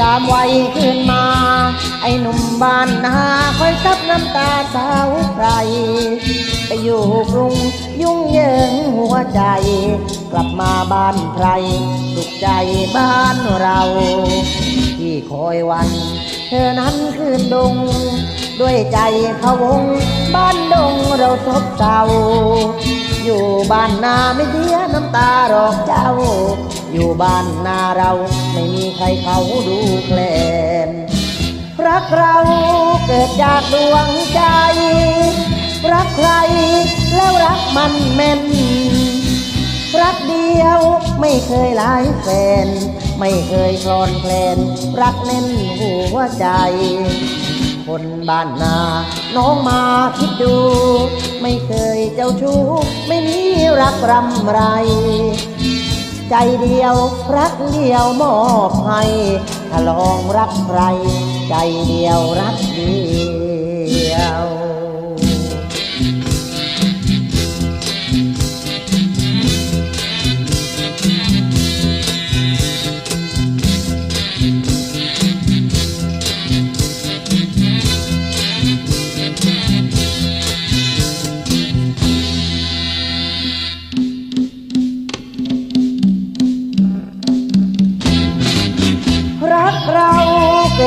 จามวัยขึ้นมา ไอ้หนุ่มบ้านนาคอยซับน้ำตาสาวใครไปอยู่กรุงยุ่งเยิงหัวใจ กลับมาบ้านใครสุขใจบ้านเรา ที่คอยวัน เธอนั้นคืนดง ด้วยใจพะวง บ้านดงเราซบเศร้า อยู่บ้านนาไม่เสียน้ำตาหรอกเจ้า อยู่บ้านนาเราไม่มีใครเขาดูแคลนรักเราเกิดจากดวงใจ รักใครแล้วรักมันแม่นรักเดียวไม่เคยหลายแฟน ไม่เคยคลอนแคลน รักแน่นหัวใจ คนบ้านนาน้องมาคิดดู ไม่เคยเจ้าชู้ ไม่มีรักรำไร ใจเดียวรักเดียวมอบให้ถ้าลองรักใคร ใจเดียวรักเดียว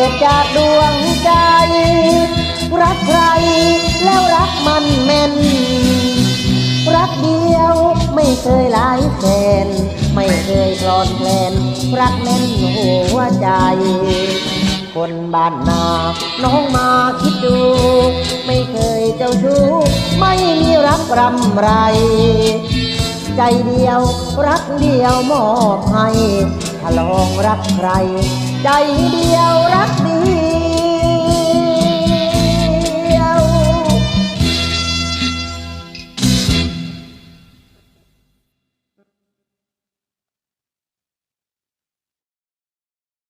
ดจากดวงใจ รักใครแล้วรักมันแม่น รักเดียวไม่เคยหลายแฟนไม่เคยคลอนแคลนรักแน่นหัวใจ คนบ้านนา น้องมาคิดดู ไม่เคยเจ้าชู้ไม่มีรักรำไร ใจเดียวรักเดียวมอบให้ถ้าลองรักใคร ใจเดียวรัก